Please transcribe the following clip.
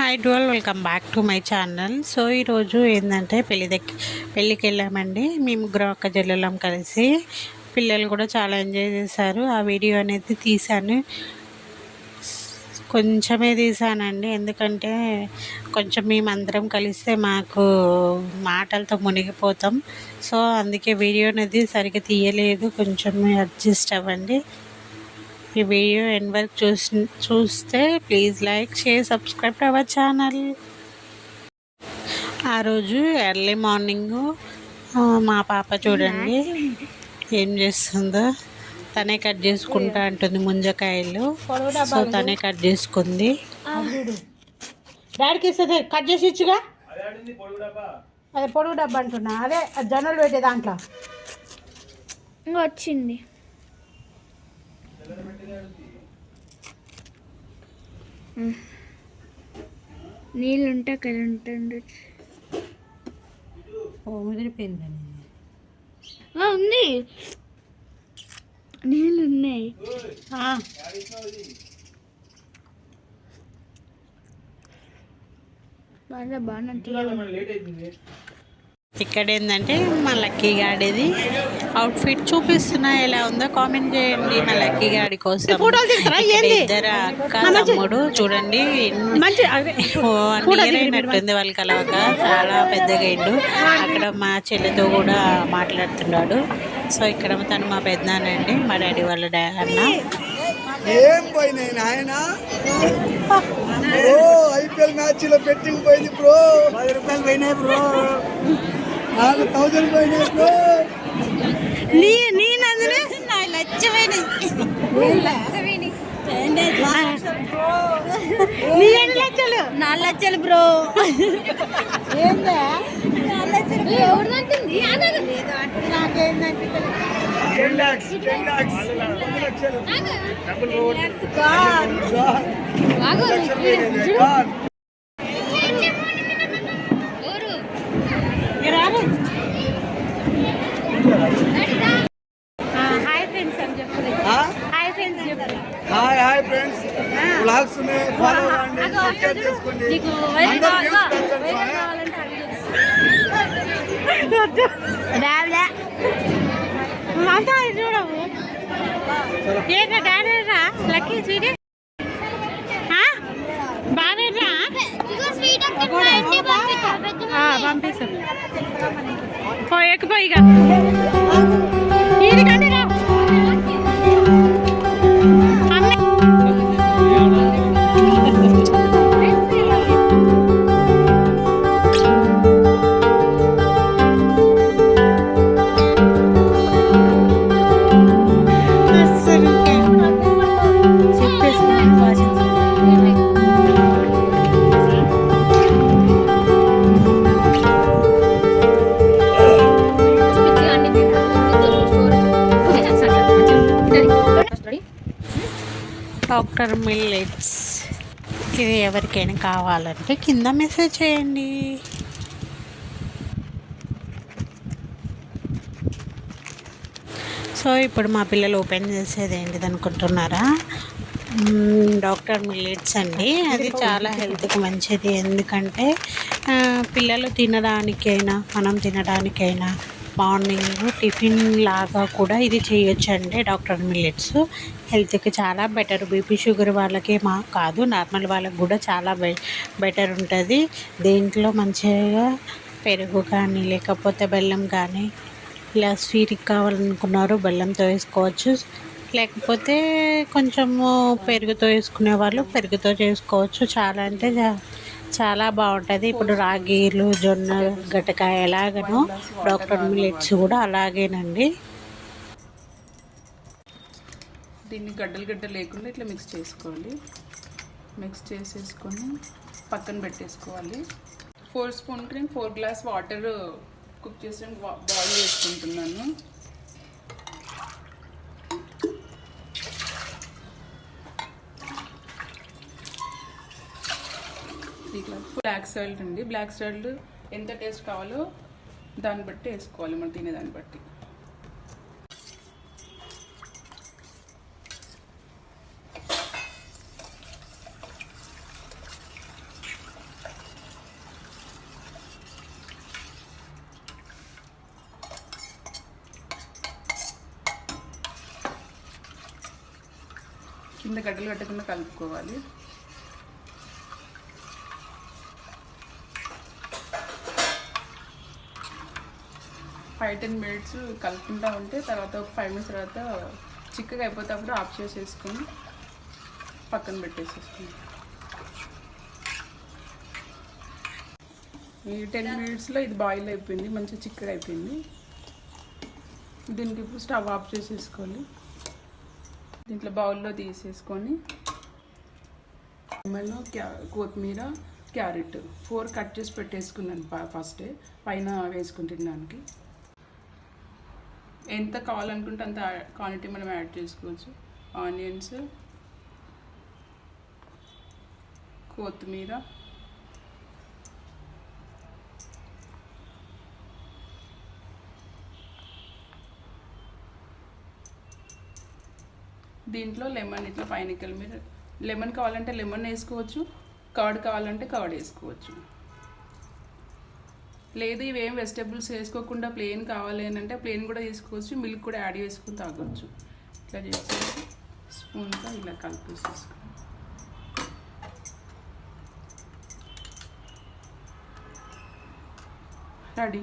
Hi dual welcome back to my channel. So ఈరోజు ఏంటంటే పెళ్ళి దగ్గర పెళ్ళికి వెళ్ళామండి. మేము ముగ్గురు అక్క చెల్లెలం కలిసి పిల్లలు కూడా చాలా ఎంజాయ్ చేశారు. ఆ వీడియో అనేది తీశాను. కొంచెమే తీసానండి ఎందుకంటే కొంచెం మేమందరం కలిస్తే మాకు మాటలతో మునిగిపోతాం. సో అందుకే వీడియో అనేది సరిగ్గా తీయలేదు. కొంచెం అడ్జస్ట్ అవ్వండి. ఈ వీడియో ఎండ్ వరకు చూసి చూస్తే please like share subscribe to our channel. ఆ రోజు ఎర్లీ మార్నింగ్ మా పాప చూడండి ఏం చేస్తుందో. తనే కట్ చేసుకుంటా అంటుంది ముంజకాయలు. సో తనే కట్ చేసుకుంది. డాడీకి ఇస్తే కట్ చేసి ఇచ్చుగా. అదే పొడుగు డబ్బా అంటున్నా. అదే జొన్నలు పెట్టే దాంట్లో. వచ్చింది నీళ్ళు ఉంటే అక్కడ ఉంటుంది ఓ ముదిరిపోయిందండి ఆ, ఉంది. నీళ్ళు ఉన్నాయి బాగా బాగా ఇక్కడ ఏంటంటే మా లక్కీ గాడిది అవుట్ఫిట్ చూపిస్తున్నా ఎలా ఉందో కామెంట్ చేయండి. మా లక్కీ గాడి కోసం? ఇద్దరు అక్క తమ్ముడు చూడండి. అయినట్టుంది వాళ్ళు కలవక చాలా పెద్దగా అయిండు అక్కడ మా చెల్లితో కూడా మాట్లాడుతున్నాడు. సో ఇక్కడ తను మా పెద్దనానండి మా డాడీ వాళ్ళ డా అన్న. ఏం పోయినాయి నాయన? బ్రో ఐపీఎల్ మ్యాచ్లో బెట్టింగ్ పోయింది బ్రో. పది రూపాయలు పోయినాయి బ్రో. నాకు థౌజండ్ పోయినాయి బ్రో. నీ నీ నందునే? లచ్చవేని నీ ఎన్ని లక్షలు బ్రో. ఏందా టెన్ లాక్స్ టెన్ లాక్స్ పది లక్షలు లక్షలు పోయినాయి God. హాయ్ ఫ్రెండ్స్ అని చెప్పు ఆ? హాయ్ ఫ్రెండ్స్ చెప్పు hi hi friends vlogs follow అవ్వండి సబ్స్క్రైబ్ చేసుకోండి. అందరూ views పెంచండి చూడవు ఏంటా డాడీ రా? Lucky sweet? బాగా పంపిస్తాం. పోయకపోయి డాక్టర్ మిల్లెట్స్. ఇది ఎవరికైనా కావాలంటే కింద మెసేజ్ చేయండి. సో ఇప్పుడు మా పిల్లలు ఓపెన్ చేసేది ఏంటిది అనుకుంటున్నారా? డాక్టర్ మిల్లెట్స్ అండి. అది చాలా హెల్త్కి మంచిది. ఎందుకంటే పిల్లలు తినడానికైనా మనం తినడానికైనా మార్నింగ్ టిఫిన్ లాగా కూడా ఇది చేయొచ్చండి డాక్టర్ మిల్లెట్స్. హెల్త్కి చాలా బెటర్. బీపీ షుగర్ వాళ్ళకే మా కాదు నార్మల్ వాళ్ళకి కూడా చాలా బె బెటర్ ఉంటుంది. దేంట్లో మంచిగా పెరుగు కానీ లేకపోతే బెల్లం కానీ ఇలా స్వీట్కి కావాలనుకున్నారు బెల్లంతో వేసుకోవచ్చు. లేకపోతే కొంచెము పెరుగుతో వేసుకునే వాళ్ళు పెరుగుతో చేసుకోవచ్చు. చాలా అంటే చాలా బాగుంటుంది. ఇప్పుడు రాగీలు జొన్న గటక ఎలాగనో డాక్టర్ మిల్లెట్స్ కూడా అలాగేనండి. దీన్ని గడ్డలు గడ్డలు లేకుండా ఇట్లా మిక్స్ చేసుకోవాలి. మిక్స్ చేసేసుకొని పక్కన పెట్టేసుకోవాలి. Four spoon cream four glass water cook చేసి బాయిల్ చేసుకుంటున్నాను. త్రీ గ్లాస్ బ్లాక్ సాల్ట్ అండి బ్లాక్ సాల్ట్ ఎంత టేస్ట్ కావాలో దాన్ని బట్టి వేసుకోవాలి. మనం తినేదాన్ని బట్టి. కింద గడ్డలు కట్టకుండా కలుపుకోవాలి. ఫైవ్ టెన్ మినిట్స్ కలుపుకుంటా ఉంటే తర్వాత ఒక ఫైవ్ మినిట్స్ తర్వాత చిక్కగా అయిపోతే ఆఫ్ చేసేసుకొని పక్కన పెట్టేసేసుకుని ఈ టెన్ మినిట్స్లో ఇది బాయిల్ అయిపోయింది మంచిగా చిక్కగా అయిపోయింది. దీనికి ఇప్పుడు స్టవ్ ఆఫ్ చేసేసుకోవాలి. దీంట్లో బౌల్లో తీసేసుకొని మళ్ళీ క్యా కొత్తిమీర క్యారెట్ ఫోర్ కట్ చేసి పెట్టేసుకున్నాను ఫస్టే పైన వేసుకుంటున్నానికి ఎంత కావాలనుకుంటే అంత క్వాంటిటీ మనం యాడ్ చేసుకోవచ్చు. ఆనియన్స్ కొత్తిమీర దీంట్లో లెమన్ ఇట్లా పైనకల్ మీరు లెమన్ కావాలంటే లెమన్ వేసుకోవచ్చు కర్డ్ కావాలంటే కర్డ్ వేసుకోవచ్చు. లేదు ఇవేం వెజిటేబుల్స్ వేసుకోకుండా ప్లెయిన్ కావాలి అని అంటే ప్లెయిన్ కూడా తీసుకోవచ్చు మిల్క్ కూడా యాడ్ చేసుకుని తాగొచ్చు. ఇట్లా చేసి స్పూన్తో ఇలా కలిపేసేసుకో. రెడీ?